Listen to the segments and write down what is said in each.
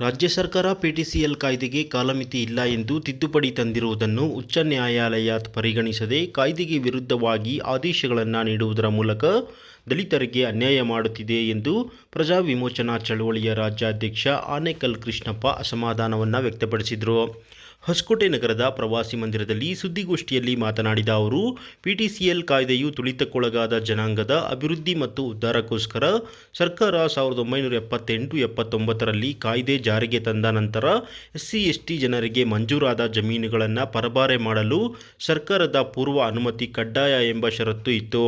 ರಾಜ್ಯ ಸರ್ಕಾರ ಪಿಟಿಸಿಎಲ್ ಕಾಯ್ದೆಗೆ ಕಾಲಮಿತಿ ಇಲ್ಲ ಎಂದು ತಿದ್ದುಪಡಿ ತಂದಿರುವುದನ್ನು ಉಚ್ಚ ನ್ಯಾಯಾಲಯ ಪರಿಗಣಿಸದೆ ಕಾಯ್ದೆಗೆ ವಿರುದ್ಧವಾಗಿ ಆದೇಶಗಳನ್ನು ನೀಡುವುದರ ಮೂಲಕ ದಲಿತರಿಗೆ ಅನ್ಯಾಯ ಮಾಡುತ್ತಿದೆ ಎಂದು ಪ್ರಜಾ ವಿಮೋಚನಾ ಚಳವಳಿಯ ರಾಜ್ಯಾಧ್ಯಕ್ಷ ಆನೇಕಲ್ ಕೃಷ್ಣಪ್ಪ ಅಸಮಾಧಾನವನ್ನು ವ್ಯಕ್ತಪಡಿಸಿದರು. ಹೊಸಕೋಟೆ ನಗರದ ಪ್ರವಾಸಿ ಮಂದಿರದಲ್ಲಿ ಸುದ್ದಿಗೋಷ್ಠಿಯಲ್ಲಿ ಮಾತನಾಡಿದ ಅವರು, ಪಿಟಿಸಿಎಲ್ ಕಾಯ್ದೆಯು ತುಳಿತಕ್ಕೊಳಗಾದ ಜನಾಂಗದ ಅಭಿವೃದ್ಧಿ ಮತ್ತು ಉದ್ಧಾರಕ್ಕೋಸ್ಕರ ಸರ್ಕಾರ ಸಾವಿರದ ಒಂಬೈನೂರ ಎಪ್ಪತ್ತೆಂಟು ಎಪ್ಪತ್ತೊಂಬತ್ತರಲ್ಲಿ ಕಾಯ್ದೆ ಜಾರಿಗೆ ತಂದ ನಂತರ ಎಸ್ಸಿ ಎಸ್ಟಿ ಜನರಿಗೆ ಮಂಜೂರಾದ ಜಮೀನುಗಳನ್ನು ಪರಬಾರೆ ಮಾಡಲು ಸರ್ಕಾರದ ಪೂರ್ವ ಅನುಮತಿ ಕಡ್ಡಾಯ ಎಂಬ ಷರತ್ತು ಇತ್ತು.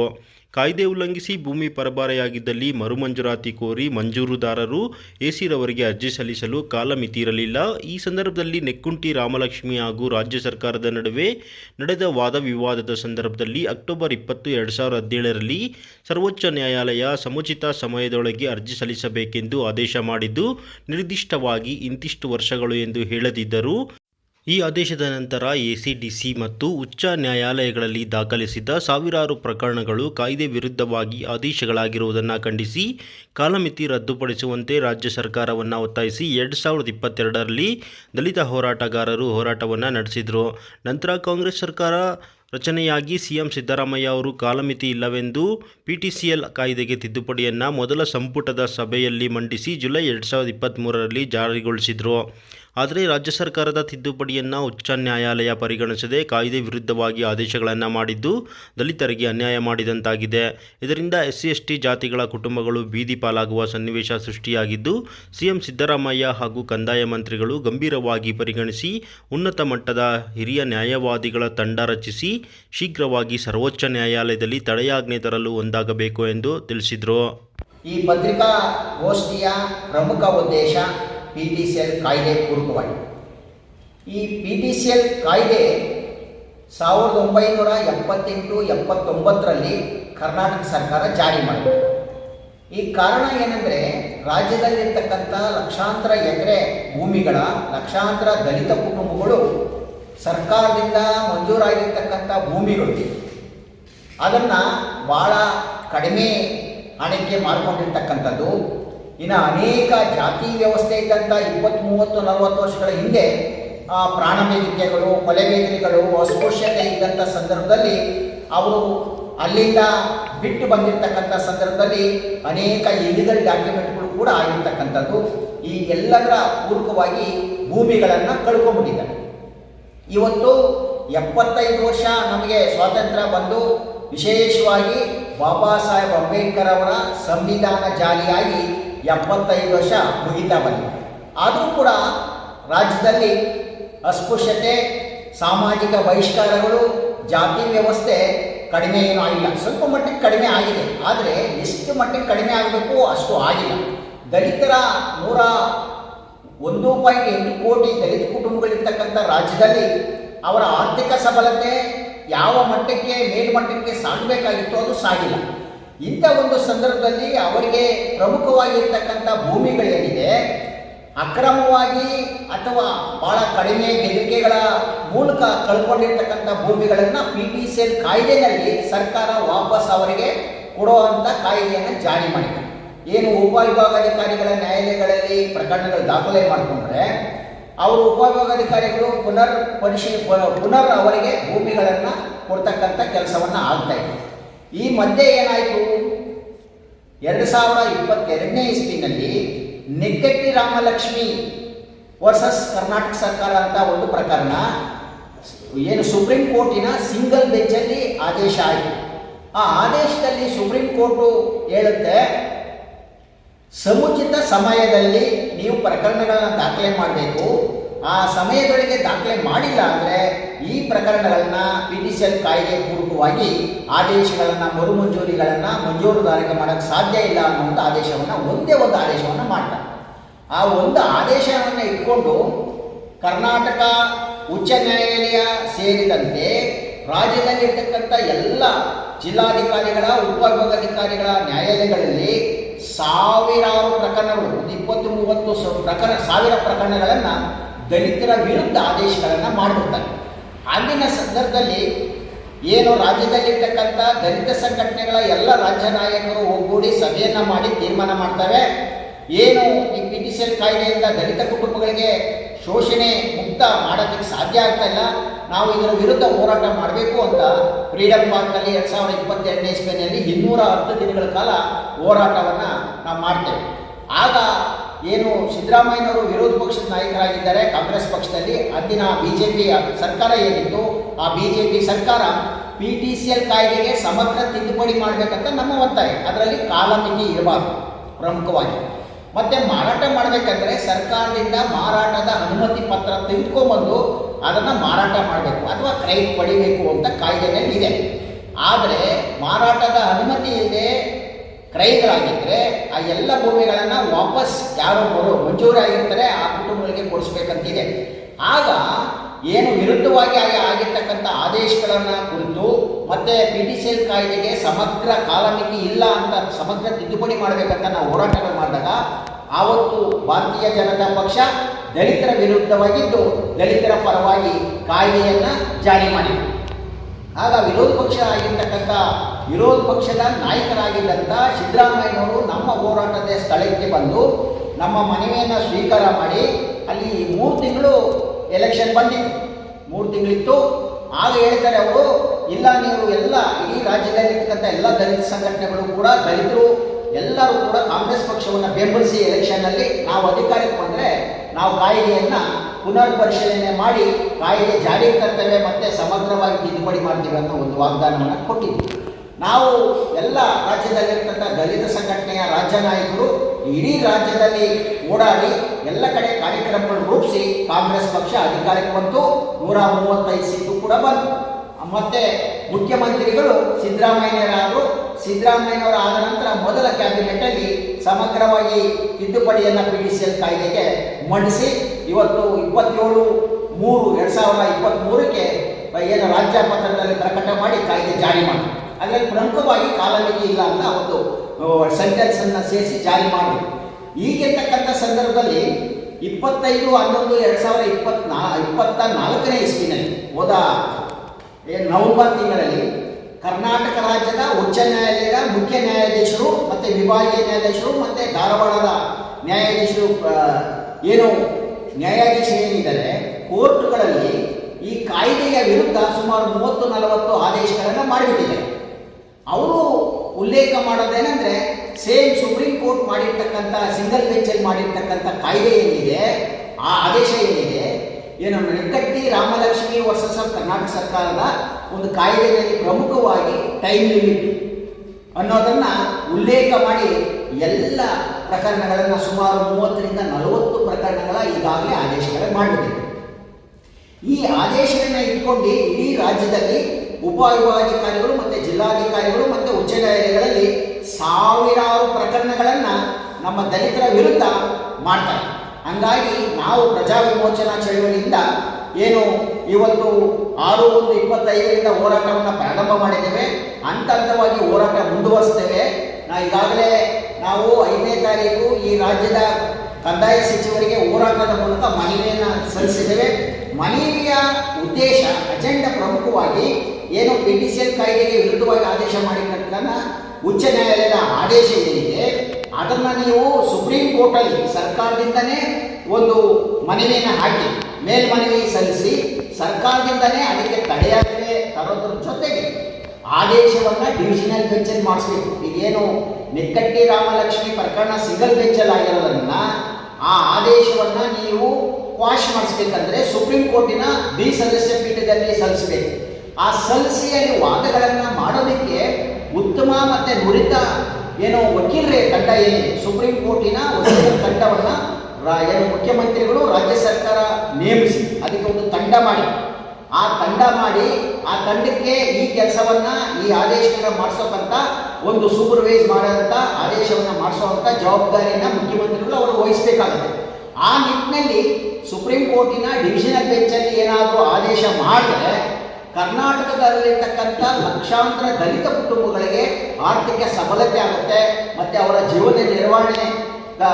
ಕಾಯ್ದೆ ಉಲ್ಲಂಘಿಸಿ ಭೂಮಿ ಪರಬಾರೆಯಾಗಿದ್ದಲ್ಲಿ ಮರುಮಂಜೂರಾತಿ ಕೋರಿ ಮಂಜೂರುದಾರರು ಎಸಿರವರಿಗೆ ಅರ್ಜಿ ಸಲ್ಲಿಸಲು ಕಾಲಮಿತಿ ಇರಲಿಲ್ಲ ಈ ಸಂದರ್ಭದಲ್ಲಿ ನೆಕ್ಕುಂಟಿ ರಾಮಲಕ್ಷ್ಮಿ ಹಾಗೂ ರಾಜ್ಯ ಸರ್ಕಾರದ ನಡುವೆ ನಡೆದ ವಾದ ವಿವಾದದ ಸಂದರ್ಭದಲ್ಲಿ ಅಕ್ಟೋಬರ್ ಇಪ್ಪತ್ತು, ಎರಡು ಸಾವಿರದ ಹದಿನೇಳರಲ್ಲಿ ಸರ್ವೋಚ್ಚ ನ್ಯಾಯಾಲಯ ಸಮುಚಿತ ಸಮಯದೊಳಗೆ ಅರ್ಜಿ ಸಲ್ಲಿಸಬೇಕೆಂದು ಆದೇಶ ಮಾಡಿದ್ದು, ನಿರ್ದಿಷ್ಟವಾಗಿ ಇಂತಿಷ್ಟು ವರ್ಷಗಳು ಎಂದು ಹೇಳದಿದ್ದರೂ ಈ ಆದೇಶದ ನಂತರ ಎಸಿಡಿಸಿ ಮತ್ತು ಉಚ್ಚ ನ್ಯಾಯಾಲಯಗಳಲ್ಲಿ ದಾಖಲಿಸಿದ ಸಾವಿರಾರು ಪ್ರಕರಣಗಳು ಕಾಯ್ದೆ ವಿರುದ್ಧವಾಗಿ ಆದೇಶಗಳಾಗಿರುವುದನ್ನು ಖಂಡಿಸಿ ಕಾಲಮಿತಿ ರದ್ದುಪಡಿಸುವಂತೆ ರಾಜ್ಯ ಸರ್ಕಾರವನ್ನು ಒತ್ತಾಯಿಸಿ ಎರಡು ಸಾವಿರದ ಇಪ್ಪತ್ತೆರಡರಲ್ಲಿ ದಲಿತ ಹೋರಾಟಗಾರರು ಹೋರಾಟವನ್ನು ನಡೆಸಿದರು. ನಂತರ ಕಾಂಗ್ರೆಸ್ ಸರ್ಕಾರ ರಚನೆಯಾಗಿ ಸಿಎಂ ಸಿದ್ದರಾಮಯ್ಯ ಅವರು ಕಾಲಮಿತಿ ಇಲ್ಲವೆಂದು ಪಿಟಿಸಿಎಲ್ ಕಾಯ್ದೆಗೆ ತಿದ್ದುಪಡಿಯನ್ನು ಮೊದಲ ಸಂಪುಟದ ಸಭೆಯಲ್ಲಿ ಮಂಡಿಸಿ ಜುಲೈ ಎರಡು ಸಾವಿರದ ಇಪ್ಪತ್ತ್ಮೂರರಲ್ಲಿ ಜಾರಿಗೊಳಿಸಿದರು. ಆದರೆ ರಾಜ್ಯ ಸರ್ಕಾರದ ತಿದ್ದುಪಡಿಯನ್ನು ಉಚ್ಚ ನ್ಯಾಯಾಲಯ ಪರಿಗಣಿಸದೆ ಕಾಯ್ದೆ ವಿರುದ್ಧವಾಗಿ ಆದೇಶಗಳನ್ನು ಮಾಡಿದ್ದು ದಲಿತರಿಗೆ ಅನ್ಯಾಯ ಮಾಡಿದಂತಾಗಿದೆ. ಇದರಿಂದ ಎಸ್ಸಿ ಎಸ್ ಟಿ ಜಾತಿಗಳ ಕುಟುಂಬಗಳು ಬೀದಿ ಪಾಲಾಗುವ ಸನ್ನಿವೇಶ ಸೃಷ್ಟಿಯಾಗಿದ್ದು, ಸಿಎಂ ಸಿದ್ದರಾಮಯ್ಯ ಹಾಗೂ ಕಂದಾಯ ಮಂತ್ರಿಗಳು ಗಂಭೀರವಾಗಿ ಪರಿಗಣಿಸಿ ಉನ್ನತ ಮಟ್ಟದ ಹಿರಿಯ ನ್ಯಾಯವಾದಿಗಳ ತಂಡ ರಚಿಸಿ ಶೀಘ್ರವಾಗಿ ಸರ್ವೋಚ್ಚ ನ್ಯಾಯಾಲಯದಲ್ಲಿ ತಡೆಯಾಜ್ಞೆ ತರಲು ಒಂದಾಗಬೇಕು ಎಂದು ತಿಳಿಸಿದರು. ಈ ಪತ್ರಿಕಾಗೋಷ್ಠಿಯ ಪ್ರಮುಖ ಉದ್ದೇಶ ಪಿ ಟಿ ಸಿ ಎಲ್ ಕಾಯ್ದೆ ಪೂರ್ವಕವಾಗಿ ಈ ಪಿ ಟಿ ಸಿ ಎಲ್ ಕಾಯ್ದೆ ಸಾವಿರದ ಒಂಬೈನೂರ ಎಪ್ಪತ್ತೆಂಟು ಎಪ್ಪತ್ತೊಂಬತ್ತರಲ್ಲಿ ಕರ್ನಾಟಕ ಸರ್ಕಾರ ಜಾರಿ ಮಾಡಿದೆ. ಈ ಕಾರಣ ಏನೆಂದರೆ ರಾಜ್ಯದಲ್ಲಿರ್ತಕ್ಕಂಥ ಲಕ್ಷಾಂತರ ಎಕರೆ ಭೂಮಿಗಳ, ಲಕ್ಷಾಂತರ ದಲಿತ ಕುಟುಂಬಗಳು ಸರ್ಕಾರದಿಂದ ಮಂಜೂರಾಗಿರ್ತಕ್ಕಂಥ ಭೂಮಿಗಳು. ಅದನ್ನು ಭಾಳ ಕಡಿಮೆ ಹಣಕ್ಕೆ ಮಾರ್ಕೊಂಡಿರ್ತಕ್ಕಂಥದ್ದು ಇನ್ನು ಅನೇಕ ಜಾತಿ ವ್ಯವಸ್ಥೆ ಇದ್ದಂಥ ಇಪ್ಪತ್ತು ಮೂವತ್ತು ನಲವತ್ತು ವರ್ಷಗಳ ಹಿಂದೆ ಪ್ರಾಣ ಬೇಡಿಕೆಗಳು ಕೊಲೆ ಬೇಡಿಕೆಗಳು ಅಸ್ಪೃಶ್ಯತೆ ಇದ್ದಂಥ ಸಂದರ್ಭದಲ್ಲಿ ಅವರು ಅಲ್ಲಿಂದ ಬಿಟ್ಟು ಬಂದಿರತಕ್ಕಂಥ ಸಂದರ್ಭದಲ್ಲಿ ಅನೇಕ ಇಲಿಗಲ್ ಡಾಕ್ಯುಮೆಂಟ್ಗಳು ಕೂಡ ಆಗಿರ್ತಕ್ಕಂಥದ್ದು. ಈ ಎಲ್ಲದರ ಪೂರ್ವಕವಾಗಿ ಭೂಮಿಗಳನ್ನು ಕಳ್ಕೊಂಡ್ಬಿಟ್ಟಿದ್ದಾರೆ. ಇವತ್ತು ಎಪ್ಪತ್ತೈದು ವರ್ಷ ನಮಗೆ ಸ್ವಾತಂತ್ರ್ಯ ಬಂದು ವಿಶೇಷವಾಗಿ ಬಾಬಾ ಸಾಹೇಬ್ ಅಂಬೇಡ್ಕರ್ ಅವರ ಸಂವಿಧಾನ ಜಾರಿಯಾಗಿ ಎಪ್ಪತ್ತೈದು ವರ್ಷ ಮುಗಿತಾ ಬಂದಿದೆ. ಆದರೂ ಕೂಡ ರಾಜ್ಯದಲ್ಲಿ ಅಸ್ಪೃಶ್ಯತೆ, ಸಾಮಾಜಿಕ ಬಹಿಷ್ಕಾರಗಳು, ಜಾತಿ ವ್ಯವಸ್ಥೆ ಕಡಿಮೆ ಏನೂ ಆಗಿಲ್ಲ. ಸ್ವಲ್ಪ ಮಟ್ಟಿಗೆ ಕಡಿಮೆ ಆಗಿದೆ. ಆದರೆ ಎಷ್ಟು ಮಟ್ಟಿಗೆ ಕಡಿಮೆ ಆಗಬೇಕು ಅಷ್ಟು ಆಗಿಲ್ಲ. ದಲಿತರ ನೂರ ಒಂದು ಪಾಯಿಂಟ್ ಎಂಟು ಕೋಟಿ ದಲಿತ ಕುಟುಂಬಗಳಿರ್ತಕ್ಕಂಥ ರಾಜ್ಯದಲ್ಲಿ ಅವರ ಆರ್ಥಿಕ ಸಬಲತೆ ಯಾವ ಮಟ್ಟಕ್ಕೆ, ಮೇಲ್ಮಟ್ಟಕ್ಕೆ ಸಾಗಬೇಕಾಗಿತ್ತು ಅದು ಸಾಗಿಲ್ಲ. ಇಂಥ ಒಂದು ಸಂದರ್ಭದಲ್ಲಿ ಅವರಿಗೆ ಪ್ರಮುಖವಾಗಿರ್ತಕ್ಕಂಥ ಭೂಮಿಗಳೇನಿದೆ, ಅಕ್ರಮವಾಗಿ ಅಥವಾ ಬಹಳ ಕಡಿಮೆ ಬೆದರಿಕೆಗಳ ಮೂಲಕ ಕಳ್ಕೊಂಡಿರ್ತಕ್ಕಂಥ ಭೂಮಿಗಳನ್ನು ಪಿ ಟಿ ಸಿ ಎಲ್ ಕಾಯ್ದೆನಲ್ಲಿ ಸರ್ಕಾರ ವಾಪಸ್ ಅವರಿಗೆ ಕೊಡುವಂಥ ಕಾಯ್ದೆಯನ್ನು ಜಾರಿ ಮಾಡಿದೆ. ಏನು ಉಪವಿಭಾಗಾಧಿಕಾರಿಗಳ ನ್ಯಾಯಾಲಯಗಳಲ್ಲಿ ಪ್ರಕರಣಗಳು ದಾಖಲೆ ಮಾಡಿಕೊಂಡ್ರೆ, ಅವರು ಉಪವಿಭಾಗಾಧಿಕಾರಿಗಳು ಪುನರ್ ಪರಿಶೀಲ ಪುನರ್ ಅವರಿಗೆ ಭೂಮಿಗಳನ್ನು ಕೊಡ್ತಕ್ಕಂಥ ಕೆಲಸವನ್ನು ಆಗ್ತಾ ಇದೆ. ಈ ಮಧ್ಯೆ ಏನಾಯಿತು? ಎರಡು ಸಾವಿರದ ಇಪ್ಪತ್ತೆರಡನೇ ಇಸ್ವಿನಲ್ಲಿ ನಿಗ್ಗಟ್ಟಿ ರಾಮಲಕ್ಷ್ಮಿ ವರ್ಸಸ್ ಕರ್ನಾಟಕ ಸರ್ಕಾರ ಅಂತ ಒಂದು ಪ್ರಕರಣ. ಏನು ಸುಪ್ರೀಂ ಕೋರ್ಟಿನ ಸಿಂಗಲ್ ಬೆಂಚಲ್ಲಿ ಆದೇಶ ಆಯಿತು. ಆ ಆದೇಶದಲ್ಲಿ ಸುಪ್ರೀಂ ಕೋರ್ಟು ಹೇಳುತ್ತೆ, ಸಮುಚಿತ ಸಮಯದಲ್ಲಿ ನೀವು ಪ್ರಕರಣಗಳನ್ನ ದಾಖಲೆ ಮಾಡಬೇಕು. ಆ ಸಮಯದೊಳಗೆ ದಾಖಲೆ ಮಾಡಿಲ್ಲ ಅಂದರೆ ಈ ಪ್ರಕರಣಗಳನ್ನ ಪಿಟಿಷನ್ ಕಾಯ್ದೆ ಪೂರ್ವಕವಾಗಿ ಆದೇಶಗಳನ್ನು ಮರುಮಂಜೂರಿಗಳನ್ನು ಮಂಜೂರುದಾರಿಕೆ ಮಾಡೋಕ್ಕೆ ಸಾಧ್ಯ ಇಲ್ಲ ಅನ್ನುವಂಥ ಆದೇಶವನ್ನು ಒಂದೇ ಒಂದು ಆದೇಶವನ್ನು ಮಾಡ್ತಾರೆ ಆ ಒಂದು ಆದೇಶವನ್ನು ಇಟ್ಕೊಂಡು ಕರ್ನಾಟಕ ಉಚ್ಚ ನ್ಯಾಯಾಲಯ ಸೇರಿದಂತೆ ರಾಜ್ಯದಲ್ಲಿರ್ತಕ್ಕಂಥ ಎಲ್ಲ ಜಿಲ್ಲಾಧಿಕಾರಿಗಳ, ಉಪವಿಭಾಗಾಧಿಕಾರಿಗಳ ನ್ಯಾಯಾಲಯಗಳಲ್ಲಿ ಸಾವಿರಾರು ಪ್ರಕರಣಗಳು, ಇಪ್ಪತ್ತು, ಮೂವತ್ತು ಪ್ರಕರಣ, ಸಾವಿರ ಪ್ರಕರಣಗಳನ್ನು ದಲಿತರ ವಿರುದ್ಧ ಆದೇಶಗಳನ್ನು ಮಾಡಿಬಿಡ್ತಾರೆ. ಆಗಿನ ಸಂದರ್ಭದಲ್ಲಿ ಏನು ರಾಜ್ಯದಲ್ಲಿರ್ತಕ್ಕಂಥ ದಲಿತ ಸಂಘಟನೆಗಳ ಎಲ್ಲ ರಾಜ್ಯ ನಾಯಕರು ಒಗ್ಗೂಡಿ ಸಭೆಯನ್ನು ಮಾಡಿ ತೀರ್ಮಾನ ಮಾಡ್ತಾರೆ. ಏನು ಈ ಪಿಟಿಷನ್ ಕಾಯ್ದೆಯಿಂದ ದಲಿತ ಕುಟುಂಬಗಳಿಗೆ ಶೋಷಣೆ ಮುಕ್ತ ಮಾಡೋದಕ್ಕೆ ಸಾಧ್ಯ ಆಗ್ತಾ ಇಲ್ಲ. ನಾವು ಇದರ ವಿರುದ್ಧ ಹೋರಾಟ ಮಾಡಬೇಕು ಅಂತ ಫ್ರೀಡಮ್ ಪಾರ್ಕಲ್ಲಿ ಎರಡು ಸಾವಿರದ ಇಪ್ಪತ್ತೆರಡನೇ ಇಸ್ವಿನಲ್ಲಿ ಇನ್ನೂರ ಹತ್ತು ದಿನಗಳ ಕಾಲ ಹೋರಾಟವನ್ನು ನಾವು ಮಾಡ್ತೇವೆ. ಆಗ ಏನು ಸಿದ್ದರಾಮಯ್ಯನವರು ವಿರೋಧ ಪಕ್ಷದ ನಾಯಕರಾಗಿದ್ದಾರೆ, ಕಾಂಗ್ರೆಸ್ ಪಕ್ಷದಲ್ಲಿ, ಅಂದಿನ ಬಿ ಜೆ ಪಿ ಸರ್ಕಾರ ಏನಿತ್ತು, ಆ ಬಿ ಜೆ ಪಿ ಸರ್ಕಾರ ಪಿ ಟಿ ಸಿ ಎಲ್ ಕಾಯ್ದೆಗೆ ಸಮಗ್ರ ತಿದ್ದುಪಡಿ ಮಾಡಬೇಕಂತ ನಮ್ಮ ಒತ್ತಾಯ. ಅದರಲ್ಲಿ ಕಾಲಮಿತಿ ಇರಬಾರ್ದು, ಪ್ರಮುಖವಾಗಿ. ಮತ್ತೆ ಮಾರಾಟ ಮಾಡಬೇಕಂದ್ರೆ ಸರ್ಕಾರದಿಂದ ಮಾರಾಟದ ಅನುಮತಿ ಪತ್ರ ತೆಗೆದುಕೊಂಡ್ಬಂದು ಅದನ್ನು ಮಾರಾಟ ಮಾಡಬೇಕು ಅಥವಾ ಕ್ರೈ ಪಡಿಬೇಕು ಅಂತ ಕಾಯ್ದೆನಲ್ಲಿ ಇದೆ ಆದರೆ ಮಾರಾಟದ ಅನುಮತಿ ಇಲ್ಲದೆ ಕ್ರೈಗಳಾಗಿದ್ದರೆ ಆ ಎಲ್ಲ ಭೂಮಿಗಳನ್ನು ವಾಪಸ್ ಯಾರು ಮಂಜೂರಾಗಿರ್ತಾರೆ, ಆ ಕುಟುಂಬಗಳಿಗೆ ಕೊಡಿಸ್ಬೇಕಂತಿದೆ. ಆಗ ಏನು ವಿರುದ್ಧವಾಗಿ ಆಗಿ ಆಗಿರ್ತಕ್ಕಂಥ ಆದೇಶಗಳನ್ನು ಕುರಿತು ಮತ್ತೆ ಪಿ ಟಿ ಸಿ ಎಲ್ ಕಾಯ್ದೆಗೆ ಸಮಗ್ರ ಕಾಲಮಿತಿ ಇಲ್ಲ ಅಂತ ಸಮಗ್ರ ತಿದ್ದುಪಡಿ ಮಾಡಬೇಕಂತ ನಾವು ಹೋರಾಟಗಳು ಮಾಡಿದಾಗ ಆವತ್ತು ಭಾರತೀಯ ಜನತಾ ಪಕ್ಷ ದಲಿತರ ವಿರುದ್ಧವಾಗಿದ್ದು, ದಲಿತರ ಪರವಾಗಿ ಕಾಯ್ದೆಯನ್ನು ಜಾರಿ ಮಾಡಿದೆ ಆಗ ವಿರೋಧ ಪಕ್ಷ ಆಗಿರ್ತಕ್ಕಂಥ ವಿರೋಧ ಪಕ್ಷದ ನಾಯಕರಾಗಿದ್ದಂಥ ಸಿದ್ದರಾಮಯ್ಯನವರು ನಮ್ಮ ಹೋರಾಟದ ಸ್ಥಳಕ್ಕೆ ಬಂದು ನಮ್ಮ ಮನವಿಯನ್ನು ಸ್ವೀಕಾರ ಮಾಡಿ ಅಲ್ಲಿ ಮೂರು ತಿಂಗಳು ಎಲೆಕ್ಷನ್ ಬಂದಿತ್ತು. ಮೂರು ತಿಂಗಳಿತ್ತು. ಆಗ ಹೇಳ್ತಾರೆ ಅವರು, ಇಲ್ಲ, ನೀವು ಎಲ್ಲ ಇಡೀ ರಾಜ್ಯದಲ್ಲಿರ್ತಕ್ಕಂಥ ಎಲ್ಲ ದಲಿತ ಸಂಘಟನೆಗಳು ಕೂಡ ದಲಿತರು, ಎಲ್ಲರೂ ಕೂಡ ಕಾಂಗ್ರೆಸ್ ಪಕ್ಷವನ್ನು ಬೆಂಬಲಿಸಿ ಎಲೆಕ್ಷನ್ನಲ್ಲಿ ನಾವು ಅಧಿಕಾರಕ್ಕೆ ಬಂದರೆ ನಾವು ಕಾಯಿಲೆಯನ್ನು ಪುನರ್ ಪರಿಶೀಲನೆ ಮಾಡಿ, ಕಾಯಿದೆ ಜಾರಿಗೆ ತರ್ತೇವೆ ಮತ್ತು ಸಮಗ್ರವಾಗಿ ತಿದ್ದುಪಡಿ ಮಾಡ್ತೀವಿ ಅಂತ ಒಂದು ವಾಗ್ದಾನವನ್ನು ಕೊಟ್ಟಿದ್ವಿ ನಾವು ಎಲ್ಲ ರಾಜ್ಯದಲ್ಲಿರ್ತಕ್ಕಂಥ ದಲಿತ ಸಂಘಟನೆಯ ರಾಜ್ಯ ನಾಯಕರು ಇಡೀ ರಾಜ್ಯದಲ್ಲಿ ಓಡಾಡಿ ಎಲ್ಲ ಕಡೆ ಕಾರ್ಯಕ್ರಮಗಳು ರೂಪಿಸಿ ಕಾಂಗ್ರೆಸ್ ಪಕ್ಷ ಅಧಿಕಾರಕ್ಕೆ ಬಂತು. ನೂರ ಮೂವತ್ತೈದು ಸೀಟು ಕೂಡ ಬಂತು. ಮತ್ತೆ ಮುಖ್ಯಮಂತ್ರಿಗಳು ಸಿದ್ದರಾಮಯ್ಯನವರಾದರು. ಸಿದ್ದರಾಮಯ್ಯನವರ ಆದ ನಂತರ ಮೊದಲ ಕ್ಯಾಬಿನೆಟ್ಟಲ್ಲಿ ಸಮಗ್ರವಾಗಿ ತಿದ್ದುಪಡಿಯನ್ನು ಪಿ ಡಿ ಸಿ ಎಲ್ ಕಾಯ್ದೆಗೆ ಮಂಡಿಸಿ ಇವತ್ತು ಇಪ್ಪತ್ತೇಳು ಮೂರು ಎರಡು ಸಾವಿರದ ಇಪ್ಪತ್ತ್ಮೂರಕ್ಕೆ ಏನು ರಾಜ್ಯ ಪತ್ರದಲ್ಲಿ ಪ್ರಕಟ ಮಾಡಿ ಕಾಯ್ದೆ ಜಾರಿ ಮಾಡಿ ಅದರಲ್ಲಿ ಪ್ರಮುಖವಾಗಿ ಕಾಲಮಿತಿ ಇಲ್ಲ ಅಂತ ಒಂದು ಸೆಂಟೆನ್ಸನ್ನು ಸೇರಿಸಿ ಜಾರಿ ಮಾಡಿ ಈಗಿರ್ತಕ್ಕಂಥ ಸಂದರ್ಭದಲ್ಲಿ ಇಪ್ಪತ್ತೈದು, ಹನ್ನೊಂದು, ಎರಡು ಸಾವಿರದ ಇಪ್ಪತ್ನಾ ಇಪ್ಪತ್ತ ನಾಲ್ಕನೇ ಇಸ್ವಿನಲ್ಲಿ, ಹೋದ ನವೆಂಬರ್ ತಿಂಗಳಲ್ಲಿ ಕರ್ನಾಟಕ ರಾಜ್ಯದ ಉಚ್ಚ ನ್ಯಾಯಾಲಯದ ಮುಖ್ಯ ನ್ಯಾಯಾಧೀಶರು ಮತ್ತು ವಿಭಾಗೀಯ ನ್ಯಾಯಾಧೀಶರು ಮತ್ತು ಧಾರವಾಡದ ನ್ಯಾಯಾಧೀಶರು ಏನು, ನ್ಯಾಯಾಧೀಶ ಏನಿದ್ದಾರೆ, ಕೋರ್ಟ್ಗಳಲ್ಲಿ ಈ ಕಾಯ್ದೆಯ ವಿರುದ್ಧ ಸುಮಾರು ಮೂವತ್ತು, ನಲವತ್ತು ಆದೇಶಗಳನ್ನು ಮಾಡಿಬಿಟ್ಟಿದ್ದಾರೆ. ಅವರು ಉಲ್ಲೇಖ ಮಾಡೋದೇನೆಂದರೆ, ಸೇಮ್ ಸುಪ್ರೀಂ ಕೋರ್ಟ್ ಮಾಡಿರ್ತಕ್ಕಂಥ, ಸಿಂಗಲ್ ಬೆಂಚಲ್ಲಿ ಮಾಡಿರ್ತಕ್ಕಂಥ ಕಾಯ್ದೆ ಏನಿದೆ, ಆ ಆದೇಶ ಏನಿದೆ, ಏನು ನೆಕ್ಕಟ್ಟಿ ರಾಮಲಕ್ಷ್ಮಿ ವರ್ಸಸ್ ಕರ್ನಾಟಕ ಸರ್ಕಾರದ ಒಂದು ಕಾಯ್ದೆಯಲ್ಲಿ ಪ್ರಮುಖವಾಗಿ ಟೈಮ್ ಲಿಮಿಟ್ ಅನ್ನೋದನ್ನ ಉಲ್ಲೇಖ ಮಾಡಿ ಎಲ್ಲ ಪ್ರಕರಣಗಳನ್ನು ಸುಮಾರು ಮೂವತ್ತರಿಂದ ನಲವತ್ತು ಪ್ರಕರಣಗಳ ಈಗಾಗಲೇ ಆದೇಶಗಳೇ ಮಾಡಿದೆ ಈ ಆದೇಶವನ್ನು ಇಟ್ಕೊಂಡು ಇಡೀ ರಾಜ್ಯದಲ್ಲಿ ಉಪವಿಭಾಗಾಧಿಕಾರಿಗಳು ಮತ್ತು ಜಿಲ್ಲಾಧಿಕಾರಿಗಳು ಮತ್ತು ಉಚ್ಚ ನ್ಯಾಯಾಲಯಗಳಲ್ಲಿ ಸಾವಿರಾರು ಪ್ರಕರಣಗಳನ್ನು ನಮ್ಮ ದಲಿತರ ವಿರುದ್ಧ ಮಾಡ್ತಾರೆ. ಹಂಗಾಗಿ ನಾವು ಪ್ರಜಾ ವಿಮೋಚನಾ ಚಳವಳಿಯಿಂದ ಏನು ಇವತ್ತು ಆರು ಒಂದು ಇಪ್ಪತ್ತೈದರಿಂದ ಹೋರಾಟವನ್ನು ಪ್ರಾರಂಭ ಮಾಡಿದ್ದೇವೆ. ಹಂತ ಹಂತವಾಗಿ ಹೋರಾಟ ಮುಂದುವರಿಸ್ತೇವೆ. ನಾ ಈಗಾಗಲೇ ನಾವು ಐದನೇ ತಾರೀಕು ಈ ರಾಜ್ಯದ ಕಂದಾಯ ಸಚಿವರಿಗೆ ಹೋರಾಟದ ಮೂಲಕ ಮನವಿಯನ್ನು ಸಲ್ಲಿಸಿದ್ದೇವೆ. ಮನವಿಯ ಉದ್ದೇಶ, ಅಜೆಂಡಾ ಪ್ರಮುಖವಾಗಿ ಏನು ಪಿ ಟಿ ಸಿ ಎಲ್ ಕಾಯ್ದೆಗೆ ವಿರುದ್ಧವಾಗಿ ಆದೇಶ ಮಾಡಿರ್ತಕ್ಕಂಥ ಉಚ್ಚ ನ್ಯಾಯಾಲಯದ ಆದೇಶ ಏನಿದೆ, ಅದನ್ನು ನೀವು ಸುಪ್ರೀಂ ಕೋರ್ಟಲ್ಲಿ ಸರ್ಕಾರದಿಂದನೇ ಒಂದು ಮನವಿಯನ್ನು ಹಾಕಿ, ಮೇಲ್ಮನವಿ ಸಲ್ಲಿಸಿ ಸರ್ಕಾರದಿಂದನೇ ಅದಕ್ಕೆ ತಡೆಯಾಗದೆ ತರೋದ್ರ ಜೊತೆಗೆ ಆದೇಶವನ್ನು ಡಿವಿಷನಲ್ ಬೆಂಚಲ್ಲಿ ಮಾಡಿಸ್ಬೇಕು. ಈಗೇನು ನಿಕ್ಕಟ್ಟಿ ರಾಮಲಕ್ಷ್ಮಿ ಪ್ರಕರಣ ಸಿಂಗಲ್ ಬೆಂಚಲ್ಲಿ ಆಗಿರೋದನ್ನ ಆ ಆದೇಶವನ್ನು ನೀವು ಕ್ವಾಶ್ ಮಾಡಿಸ್ಬೇಕಂದ್ರೆ ಸುಪ್ರೀಂ ಕೋರ್ಟಿನ ದ್ವಿ ಸದಸ್ಯ ಪೀಠದಲ್ಲಿ ಸಲ್ಲಿಸಬೇಕು. ಆ ಸಲ್ಲಿಸಿ ಅಲ್ಲಿ ವಾದಗಳನ್ನು ಮಾಡೋದಕ್ಕೆ ಉತ್ತಮ ಮತ್ತು ನುರಿತ ಏನು ವಕೀಲರೇ ತಂಡ ಏನಿದೆ? ಸುಪ್ರೀಂ ಕೋರ್ಟಿನ ವಕೀಲರ ತಂಡವನ್ನು ಏನು ಮುಖ್ಯಮಂತ್ರಿಗಳು ರಾಜ್ಯ ಸರ್ಕಾರ ನೇಮಿಸಿ, ಅದಕ್ಕೆ ಒಂದು ತಂಡ ಮಾಡಿ. ಆ ತಂಡ ಮಾಡಿ, ಆ ತಂಡಕ್ಕೆ ಈ ಕೆಲಸವನ್ನು, ಈ ಆದೇಶಗಳನ್ನ ಮಾಡಿಸೋಕ್ಕಂತ ಒಂದು ಸೂಪರ್ವೈಸ್ ಮಾಡೋಂಥ ಆದೇಶವನ್ನು ಮಾಡಿಸೋವಂಥ ಜವಾಬ್ದಾರಿಯನ್ನು ಮುಖ್ಯಮಂತ್ರಿಗಳು ಅವರು ವಹಿಸಬೇಕಾಗುತ್ತೆ. ಆ ನಿಟ್ಟಿನಲ್ಲಿ ಸುಪ್ರೀಂ ಕೋರ್ಟಿನ ಡಿವಿಷನಲ್ ಬೆಂಚಲ್ಲಿ ಏನಾದರೂ ಆದೇಶ ಮಾಡಿದ್ರೆ ಕರ್ನಾಟಕದಲ್ಲಿರ್ತಕ್ಕಂಥ ಲಕ್ಷಾಂತರ ದಲಿತ ಕುಟುಂಬಗಳಿಗೆ ಆರ್ಥಿಕ ಸಬಲತೆ ಆಗುತ್ತೆ, ಮತ್ತು ಅವರ ಜೀವನ ನಿರ್ವಹಣೆ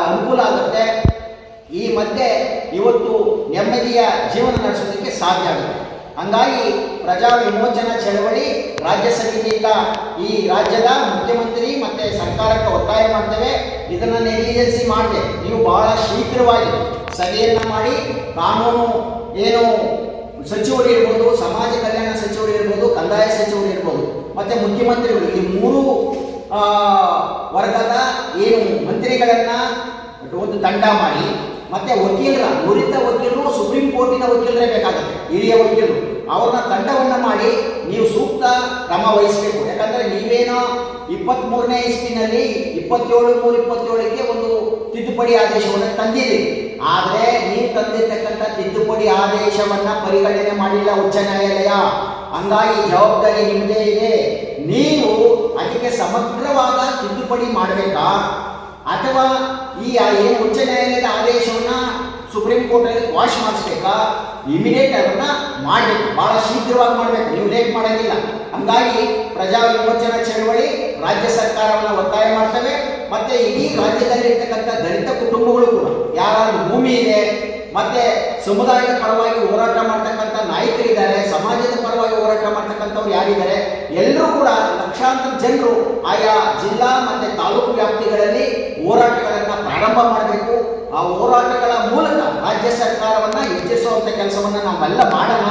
ಅನುಕೂಲ ಆಗುತ್ತೆ. ಈ ಮಧ್ಯೆ ಇವತ್ತು ನೆಮ್ಮದಿಯ ಜೀವನ ನಡೆಸೋದಕ್ಕೆ ಸಾಧ್ಯ ಆಗುತ್ತೆ. ಹಂಗಾಗಿ ಪ್ರಜಾ ವಿಮೋಚನಾ ಚಳವಳಿ ರಾಜ್ಯ ಸಮಿತಿಯಿಂದ ಈ ರಾಜ್ಯದ ಮುಖ್ಯಮಂತ್ರಿ ಮತ್ತೆ ಸರ್ಕಾರಕ್ಕೆ ಒತ್ತಾಯ ಮಾಡ್ತೇವೆ. ಇದನ್ನು ನೆಗ್ಲಿಜೆನ್ಸಿ ಮಾಡಿದೆ ನೀವು ಬಹಳ ಶೀಘ್ರವಾಗಿ ಸಭೆಯನ್ನು ಮಾಡಿ, ಕಾನೂನು ಏನು ಸಚಿವರು ಇರ್ಬೋದು, ಸಮಾಜ ಕಲ್ಯಾಣ ಸಚಿವರು ಇರ್ಬೋದು, ಕಂದಾಯ ಸಚಿವರು ಇರ್ಬೋದು, ಮತ್ತೆ ಮುಖ್ಯಮಂತ್ರಿಗಳು, ಈ ಮೂರು ವರ್ಗದ ಏನು ಮಂತ್ರಿಗಳನ್ನ ಒಂದು ತಂಡ ಮಾಡಿ, ಮತ್ತೆ ವಕೀಲರ, ನುರಿತ ವಕೀಲರು, ಸುಪ್ರೀಂ ಕೋರ್ಟಿನ ವಕೀಲರೇ ಬೇಕಾಗುತ್ತೆ, ಹಿರಿಯ ವಕೀಲರು. ಅವ್ರನ್ನ ತಂಡವನ್ನ ಮಾಡಿ, ನೀವು ಸೂಕ್ತ ಕ್ರಮ ವಹಿಸಬೇಕು. ಯಾಕಂದ್ರೆ ನೀವೇನೋ ಇಪ್ಪತ್ತ್ ಮೂರನೇ ಇಸ್ವಿನಲ್ಲಿ ಇಪ್ಪತ್ತೇಳು ನೂರ ಇಪ್ಪತ್ತೇಳಕ್ಕೆ ಒಂದು ತಿದ್ದುಪಡಿ ಆದೇಶವನ್ನು ತಂದಿದೆ. ಆದರೆ ನೀವು ತಂದಿರ್ತಕ್ಕಂಥ ತಿದ್ದುಪಡಿ ಆದೇಶವನ್ನ ಪರಿಗಣನೆ ಮಾಡಿಲ್ಲ ಉಚ್ಚ ನ್ಯಾಯಾಲಯ. ಹಂಗಾಗಿ ಜವಾಬ್ದಾರಿ ನಿಮ್ಮದೇ ಇದೆ. ನೀವು ಅದಕ್ಕೆ ಸಮಗ್ರವಾದ ತಿದ್ದುಪಡಿ ಮಾಡಬೇಕಾ? ಅಥವಾ ಈ ಏನು ಉಚ್ಚ ನ್ಯಾಯಾಲಯದ ಆದೇಶವನ್ನ ಸುಪ್ರೀಂ ಕೋರ್ಟಲ್ಲಿ ವಾಶ್ ಮಾಡಿಸ್ಬೇಕಾ? ಇಮಿಡಿಯೇಟ್ ಅದನ್ನ ಮಾಡಬೇಕು. ಬಹಳ ಶೀಘ್ರವಾಗಿ ಮಾಡಬೇಕು. ನೀವು ಲೇಟ್ ಮಾಡೋಂಗಿಲ್ಲ. ಹಂಗಾಗಿ ಪ್ರಜಾ ವಿಮೋಚನಾ ಚಳವಳಿ ರಾಜ್ಯ ಸರ್ಕಾರವನ್ನು ಒತ್ತಾಯ ಮಾಡ್ತವೆ. ಮತ್ತೆ ಇಡೀ ರಾಜ್ಯದಲ್ಲಿರ್ತಕ್ಕಂಥ ದಲಿತ ಕುಟುಂಬಗಳು ಕೂಡ, ಯಾರಾದ್ರೂ ಭೂಮಿ ಇದೆ ಮತ್ತೆ ಸಮುದಾಯದ ಪರವಾಗಿ ಹೋರಾಟ ಮಾಡ್ತಕ್ಕಂಥ ನಾಯಕರಿದ್ದಾರೆ, ಸಮಾಜದ ಪರವಾಗಿ ಹೋರಾಟ ಮಾಡ್ತಕ್ಕಂಥವ್ರು ಯಾರಿದ್ದಾರೆ, ಎಲ್ಲರೂ ಕೂಡ ಲಕ್ಷಾಂತರ ಜನರು ಆಯಾ ಜಿಲ್ಲಾ ಮತ್ತೆ ತಾಲೂಕು ವ್ಯಾಪ್ತಿಗಳಲ್ಲಿ ಹೋರಾಟಗಳನ್ನು ಪ್ರಾರಂಭ ಮಾಡಬೇಕು. ಆ ಹೋರಾಟಗಳ ಮೂಲಕ ರಾಜ್ಯ ಸರ್ಕಾರವನ್ನ ಹೆಚ್ಚಿಸುವಂತ ಕೆಲಸವನ್ನ ನಾವೆಲ್ಲ ಮಾಡೋಣ.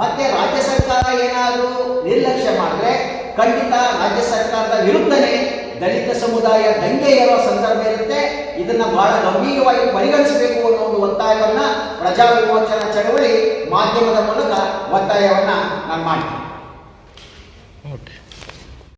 ಮತ್ತೆ ರಾಜ್ಯ ಸರ್ಕಾರ ಏನಾದರೂ ನಿರ್ಲಕ್ಷ್ಯ ಮಾಡಿದ್ರೆ ಖಂಡಿತ ರಾಜ್ಯ ಸರ್ಕಾರದ ವಿರುದ್ಧನೇ ದಲಿತ ಸಮುದಾಯ ದಂಗೆ ಏರುವ ಸಂದರ್ಭ ಇರುತ್ತೆ. ಇದನ್ನ ಬಹಳ ಗಂಭೀರವಾಗಿ ಪರಿಗಣಿಸಬೇಕು ಅನ್ನೋ ಒಂದು ಒತ್ತಾಯವನ್ನ ಪ್ರಜಾ ವಿಮೋಚನಾ ಚಳವಳಿ ಮಾಧ್ಯಮದ ಮೂಲಕ ಒತ್ತಾಯವನ್ನ ನಾನು ಮಾಡ್ತೀನಿ.